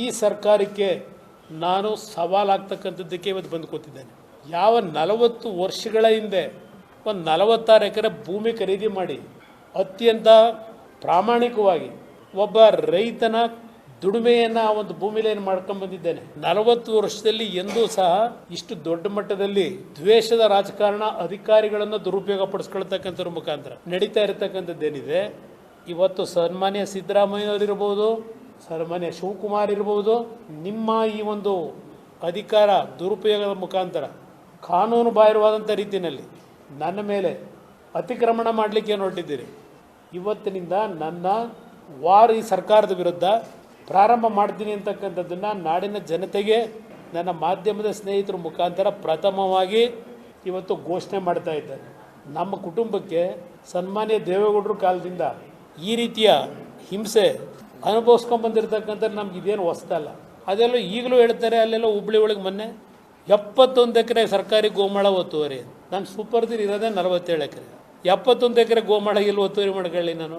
ಈ ಸರ್ಕಾರಕ್ಕೆ ನಾನು ಸವಾಲಾಗ್ತಕ್ಕಂಥದ್ದಕ್ಕೆ ಇವತ್ತು ಬಂದು ಕೂತಿದ್ದೇನೆ. ಯಾವ ನಲವತ್ತು ವರ್ಷಗಳ ಹಿಂದೆ ಒಂದು ನಲವತ್ತಾರು ಎಕರೆ ಭೂಮಿ ಖರೀದಿ ಮಾಡಿ, ಅತ್ಯಂತ ಪ್ರಾಮಾಣಿಕವಾಗಿ ಒಬ್ಬ ರೈತನ ದುಡಿಮೆಯನ್ನು ಆ ಒಂದು ಭೂಮಿಲಿ ಏನು ಮಾಡ್ಕೊಂಡು ಬಂದಿದ್ದೇನೆ. ನಲವತ್ತು ವರ್ಷದಲ್ಲಿ ಎಂದೂ ಸಹ ಇಷ್ಟು ದೊಡ್ಡ ಮಟ್ಟದಲ್ಲಿ ದ್ವೇಷದ ರಾಜಕಾರಣ ಅಧಿಕಾರಿಗಳನ್ನು ದುರುಪಯೋಗ ಪಡಿಸ್ಕೊಳ್ತಕ್ಕಂಥವ್ರ ಮುಖಾಂತರ ನಡೀತಾ ಇರತಕ್ಕಂಥದ್ದೇನಿದೆ. ಇವತ್ತು ಸನ್ಮಾನ್ಯ ಸಿದ್ದರಾಮಯ್ಯನವರಿರ್ಬೋದು ಸನ್ಮಾನ್ಯ ಶಿವಕುಮಾರ್ ಇರ್ಬೋದು, ನಿಮ್ಮ ಈ ಒಂದು ಅಧಿಕಾರ ದುರುಪಯೋಗದ ಮುಖಾಂತರ, ಕಾನೂನು ಬಾಹಿರವಾದಂಥ ರೀತಿಯಲ್ಲಿ ನನ್ನ ಮೇಲೆ ಅತಿಕ್ರಮಣ ಮಾಡಲಿಕ್ಕೆ ನೋಡಿದ್ದೀರಿ ಇವತ್ತಿನಿಂದ ನನ್ನ ವಾರ್ ಸರ್ಕಾರದ ವಿರುದ್ಧ ಪ್ರಾರಂಭ ಮಾಡ್ತೀನಿ ಅಂತಕ್ಕಂಥದ್ದನ್ನು ನಾಡಿನ ಜನತೆಗೆ, ನನ್ನ ಮಾಧ್ಯಮದ ಸ್ನೇಹಿತರ ಮುಖಾಂತರ ಪ್ರಥಮವಾಗಿ ಇವತ್ತು ಘೋಷಣೆ ಮಾಡ್ತಾ ಇದ್ದಾರೆ ನಮ್ಮ ಕುಟುಂಬಕ್ಕೆ ಸನ್ಮಾನ್ಯ ದೇವೇಗೌಡರ ಕಾಲದಿಂದ ಈ ರೀತಿಯ ಹಿಂಸೆ ಅನುಭವಿಸ್ಕೊಂಡ್ ಬಂದಿರತಕ್ಕಂಥ ನಮ್ಗೆ ಇದೇನು ಹೊಸ್ತಲ್ಲ. ಅದೆಲ್ಲ ಈಗಲೂ ಹೇಳ್ತಾರೆ, ಅಲ್ಲೆಲ್ಲ ಹುಬ್ಳಿ ಒಳಗೆ ಮೊನ್ನೆ ಎಪ್ಪತ್ತೊಂದು ಎಕರೆ ಸರ್ಕಾರಿ ಗೋಮಾಳ ಒತ್ತುವರಿ. ನಾನು ಸೂಪರ್ದಿರ್ ಇರೋದೇ ನಲವತ್ತೇಳು ಎಕರೆ. ಎಪ್ಪತ್ತೊಂದು ಎಕರೆ ಗೋಮಾಳ ಇಲ್ಲಿ ಒತ್ತುವರಿ ಮಾಡ್ಕೊಳ್ಳಿ ನಾನು?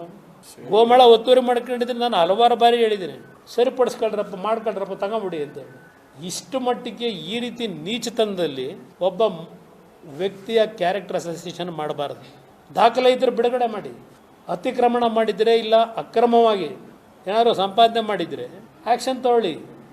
ಗೋಮಾಳ ಒತ್ತುವರಿ ಮಾಡ್ಕೊಂಡಿದ್ರೆ ನಾನು ಹಲವಾರು ಬಾರಿ ಹೇಳಿದ್ದೀನಿ. ಸರಿಪಡಿಸ್ಕೊಳ್ರಪ್ಪ, ಮಾಡ್ಕೊಳ್ರಪ್ಪ, ತಗೊಂಬಿಡಿ ಅಂತ ಇಷ್ಟು ಮಟ್ಟಿಗೆ ಈ ರೀತಿ ನೀಚತನದಲ್ಲಿ ಒಬ್ಬ ವ್ಯಕ್ತಿಯ ಕ್ಯಾರೆಕ್ಟರ್ ಅಸೋಸಿಯೇಷನ್ ಮಾಡಬಾರ್ದು. ದಾಖಲೆ ಇದ್ದರೆ ಬಿಡುಗಡೆ ಮಾಡಿ. ಅತಿಕ್ರಮಣ ಮಾಡಿದರೆ ಇಲ್ಲ, ಅಕ್ರಮವಾಗಿ. ಏನಾದರೂ ಸಂಪಾದನೆ ಮಾಡಿದರೆ ಆ್ಯಕ್ಷನ್ ತಗೊಳ್ಳಿ.